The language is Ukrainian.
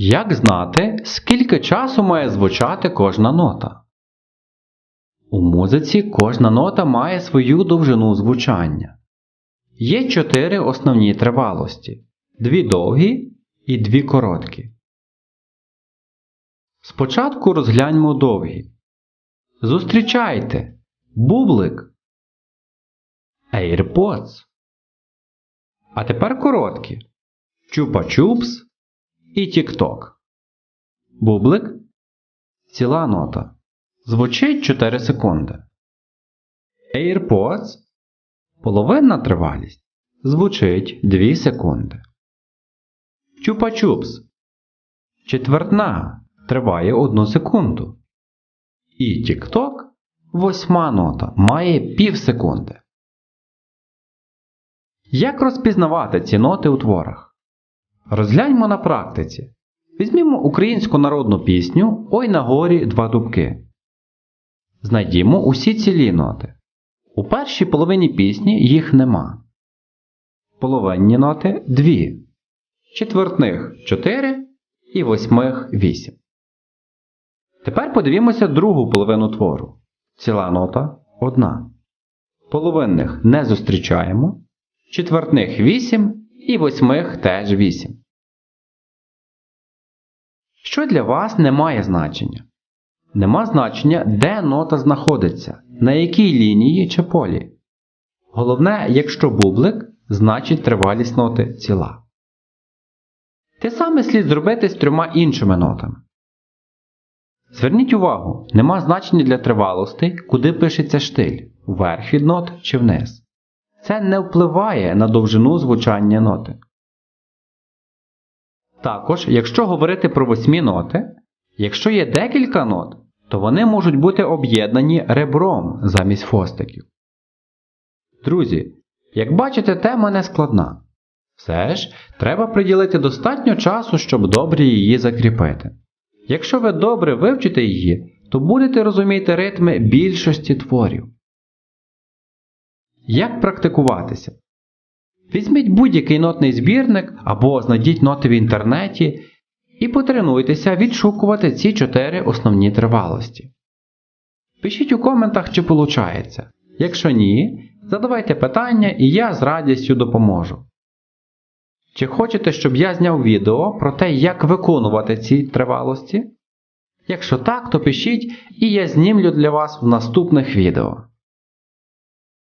Як знати, скільки часу має звучати кожна нота? У музиці кожна нота має свою довжину звучання. Є чотири основні тривалості дві довгі і дві короткі. Спочатку розгляньмо довгі. Зустрічайте бублик. AirPods. А тепер короткі. Чупа-чупс і Тік-Ток. Бублик. Ціла нота. Звучить 4 секунди. AirPods. Половинна тривалість. Звучить 2 секунди. Чупа-чупс. Четвертна триває 1 секунду. І Тік-Ток. Восьма нота має пів секунди. Як розпізнавати ці ноти у творах? Розгляньмо на практиці. Візьмімо українську народну пісню Ой на горі два дубки. Знайдімо усі цілі ноти. У першій половині пісні їх нема. Половинні ноти дві. Четвертних 4 і восьмих 8. Тепер подивімося другу половину твору. Ціла нота одна. Половинних не зустрічаємо. Четвертних 8 і восьмих теж 8. Що для вас не має значення? Нема значення, де нота знаходиться, на якій лінії чи полі. Головне, якщо бублик, значить тривалість ноти ціла. Те саме слід зробити з трьома іншими нотами. Зверніть увагу, нема значення для тривалостей, куди пишеться штиль вверх від нот чи вниз. Це не впливає на довжину звучання ноти. Також, якщо говорити про восьмі ноти, якщо є декілька нот, то вони можуть бути об'єднані ребром замість фостиків. Друзі, як бачите, тема не складна. Все ж, треба приділити достатньо часу, щоб добре її закріпити. Якщо ви добре вивчите її, то будете розуміти ритми більшості творів. Як практикуватися? Візьміть будь-який нотний збірник або знайдіть ноти в інтернеті і потренуйтеся відшукувати ці чотири основні тривалості. Пишіть у коментах, чи виходить. Якщо ні, задавайте питання і я з радістю допоможу. Чи хочете, щоб я зняв відео про те, як виконувати ці тривалості? Якщо так, то пишіть і я знімлю для вас в наступних відео.